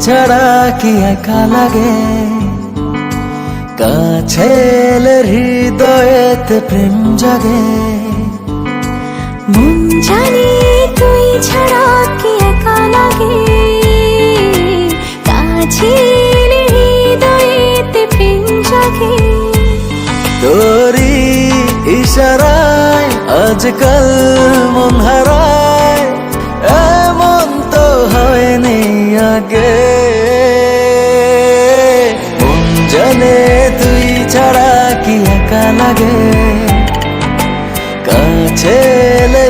ছাড়া কি একা লাগে? কাছে এলে হৃদয়েতে প্রেম জাগে। মন জানি তুই ছাড়া কি একা লাগে? কাছে এলে হৃদয়েতে প্রেম জাগে। তোরি ইশারায় আজকাল মন হারায়। আগে মন তুই ছাড়া কি একা লাগে? কাছে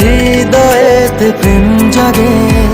হৃদয়ে প্রেম জাগে।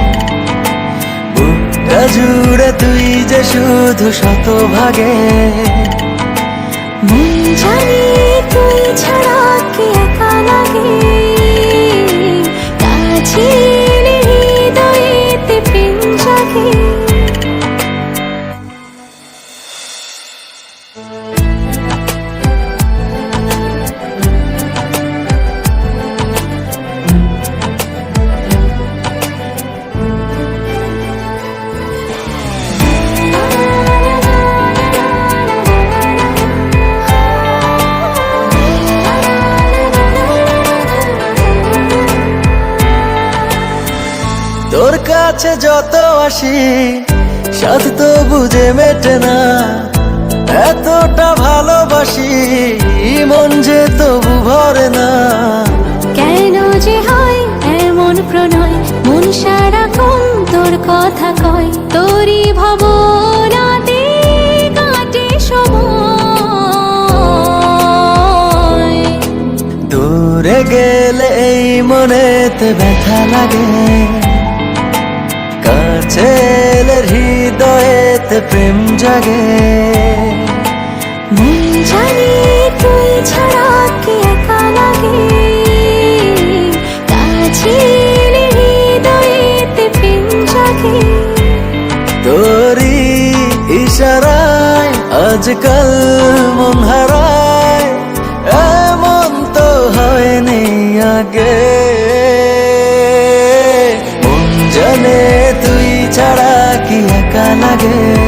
যে শুধু শতভাগে। মন জানি তোর কাছে যত আসি সাথ তো বুঝে মেটে না। এতটা ভালোবাসি মন যে তবু ভরে না। কেন যে হয় এমন প্রণয় মন সারাক্ষণ তোর কথা কয়। তোরই সময়। দূরে গেলে এই মনেতে ব্যথা লাগে। এলে হৃদয়েতে প্রেম জাগে। জানি তুই ছাড়া কি একা লাগে। কাছে হৃদয়েতে প্রেম জাগে। তোরি ইশারায় আজকাল মন হারায় এমন তো হয়নি আগে। লাগে